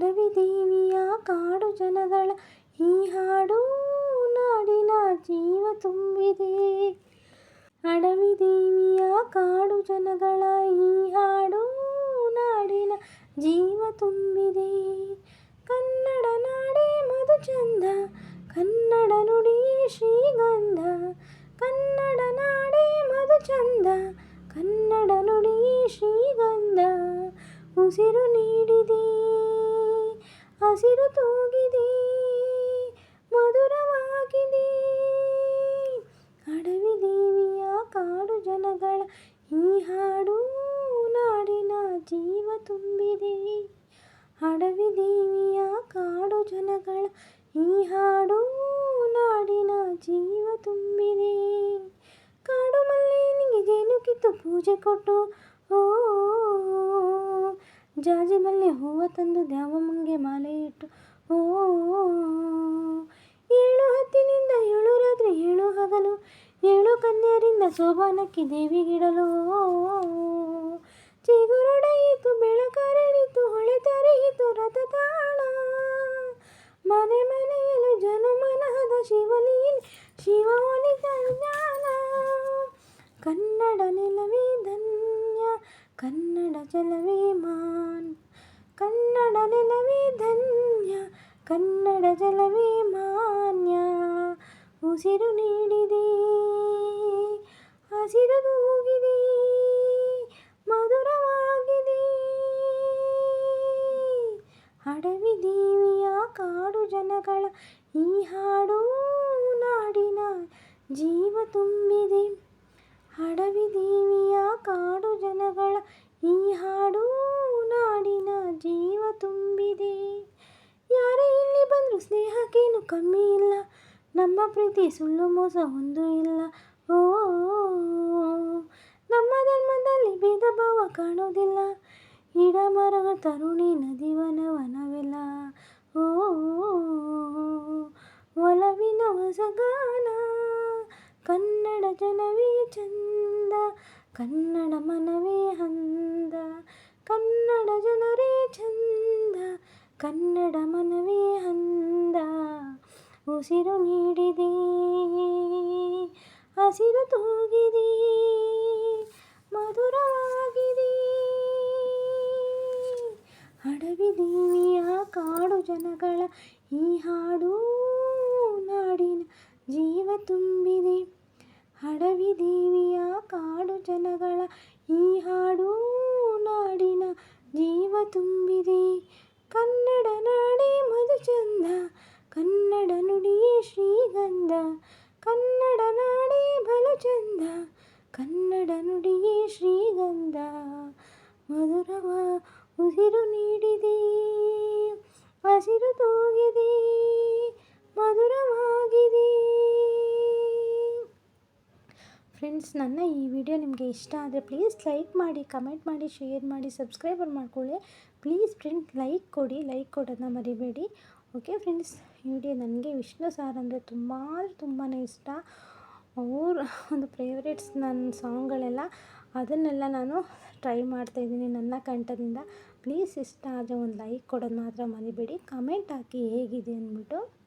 ಅಡವಿ ದೇವಿಯ ಕಾಡು ಜನಗಳ ಈ ಹಾಡು ನಾಡಿನ ಜೀವ ತುಂಬಿದೆ. ಅಡವಿ ದೇವಿಯ ಕಾಡು ಜನಗಳ ಈ ಹಾಡು ನಾಡಿನ ಜೀವ ತುಂಬಿದೆ. ಕನ್ನಡ ನಾಡೆ ಮಧು ಚಂದ ಕನ್ನಡ ನುಡಿ ಶ್ರೀಗಂಧ, ಕನ್ನಡ ನಾಡೆ ಮಧು ಚಂದ ಕನ್ನಡ ನುಡಿ ಶ್ರೀಗಂಧ, ಉಸಿರು ನೀಡಿದೆ. ಹಸಿರು ತೂಗಿದೆ, ಮಧುರವಾಗಿದೆ. ಅಡವಿ ದೇವಿಯ ಕಾಡು ಜನಗಳ ಈ ಹಾಡು ನಾಡಿನ ಜೀವ ತುಂಬಿದೆ. ಅಡವಿ ದೇವಿಯ ಕಾಡು ಜನಗಳ ಈ ಹಾಡು ನಾಡಿನ ಜೀವ ತುಂಬಿದೆ. ಕಾಡು ಮಲ್ಲಿನಿಗೆ ಜೇನು ಕಿತ್ತು ಪೂಜೆ ಕೊಟ್ಟು, ಓ ಜಾಜಿ ಮಲ್ಲೆ ಹೂವ ತಂದು ದ್ಯಾವಮ್ಮಂಗೆ ಮಾಲೆ ಇಟ್ಟು ಓ, ಏಳು ಹತ್ತಿನಿಂದ ಏಳು ರಾತ್ರಿ, ಏಳು ಹಗಲು, ಏಳು ಕನ್ಯರಿಂದ ಸೋಬಾನಕ್ಕೆ ದೇವಿಗಿಡಲು. ಚಿಗುರೊಡೆಯಿತು, ಬೆಳಕರಳಿತು, ಹೊಳೆ ತರೆಯಿತು ರಥತಾಣ ಮನೆ ಮನೆಯಲು ಜನಮನಹದ ಶಿವಲೀಲೆ ಶಿವ ಒಲಿತ ಕನ್ನಡ ನೆಲವೇ ಧನ್ಯ ಕನ್ನಡ ಜಲವೇ ಮಾನ್ ಕನ್ನಡ ನೆಲವೇ ಧನ್ಯ ಕನ್ನಡ ಜಲವೇ ಮಾನ್ಯ ಉಸಿರು ನೀಡಿದೆ ಹಸಿರು ತೂಗಿದೆ ಮಧುರವಾಗಿದೆ ಅಡವಿ ದೇವಿಯ ಕಾಡು ಜನಗಳ ಈ ಹಾಡು ನಾಡಿನ ಜೀವ ತುಂಬಿದೆ ಅಡವಿ ದೇವಿಯ ಸ್ನೇಹಕ್ಕೇನು ಕಮ್ಮಿ ಇಲ್ಲ. ನಮ್ಮ ಪ್ರೀತಿ ಸುಳ್ಳು ಮೋಸ ಒಂದು ಇಲ್ಲ. ಓ, ನಮ್ಮ ಧರ್ಮದಲ್ಲಿ ಭೇದ ಭಾವ ಕಾಣೋದಿಲ್ಲ ಗಿಡ ಮರಗಳ ತರುಣಿ ನದಿ ವನ ವನವೆಲ್ಲ. ಓ, ಒಲವಿನ ಹೊಸಗಾನ. ಕನ್ನಡ ಜನವೇ ಚಂದ. ಕನ್ನಡ ಮನವೇ ಹಂದ. ಕನ್ನಡ ಜನರೇ ಚಂದ. ಕನ್ನಡ ಮನವೇ ಹಂದ ಉಸಿರು ನೀಡಿದೆ, ಹಸಿರು ತೂಗಿದೆ, ಮಧುರವಾಗಿದೆ. ಅಡವಿ ದೇವಿಯ ಕಾಡು ಜನಗಳ ಈ ಹಾಡು ನಾಡಿನ ಜೀವ ತುಂಬಿದೆ. ಅಡವಿ ದೇವಿಯ ಕಾಡು ಜನಗಳ ಈ ಹಾಡು ನಾಡಿನ ಜೀವ ತುಂಬಿದೆ. ಉಸಿರು ನೀಡಿದೆ, ಹಸಿರು ತೂಗಿದೆ, ಮಧುರವಾಗಿದೆ. ಫ್ರೆಂಡ್ಸ್ ನನ್ನ ಈ ವಿಡಿಯೋ ನಿಮಗೆ ಇಷ್ಟ ಆದರೆ ಪ್ಲೀಸ್ ಲೈಕ್ ಮಾಡಿ ಕಮೆಂಟ್ ಮಾಡಿ ಶೇರ್ ಮಾಡಿ ಸಬ್ಸ್ಕ್ರೈಬರ್ ಮಾಡ್ಕೊಳ್ಳಿ. ಪ್ಲೀಸ್ ಫ್ರೆಂಡ್ ಲೈಕ್ ಕೊಡಿ ಲೈಕ್ ಕೊಡೋದನ್ನ ಮರಿಬೇಡಿ. ಓಕೆ ಫ್ರೆಂಡ್ಸ್ ಈ ವಿಡಿಯೋ ನನಗೆ ವಿಷ್ಣು ಸಾರ್ ಅಂದರೆ ತುಂಬ ತುಂಬಾ ಇಷ್ಟ. ಅವ್ರ ಒಂದು ಫೇವ್ರೇಟ್ಸ್ ನನ್ನ ಸಾಂಗ್ಗಳೆಲ್ಲ ಅದನ್ನೆಲ್ಲ ನಾನು ಟ್ರೈ ಮಾಡ್ತಾಯಿದ್ದೀನಿ ನನ್ನ ಕಂಠದಿಂದ. ಪ್ಲೀಸ್ ಇಷ್ಟ ಆದರೆ ಒಂದು ಲೈಕ್ ಕೊಡೋದು ಮಾತ್ರ ಮರಿಬೇಡಿ. ಕಮೆಂಟ್ ಹಾಕಿ ಹೇಗಿದೆ ಅಂದ್ಬಿಟ್ಟು.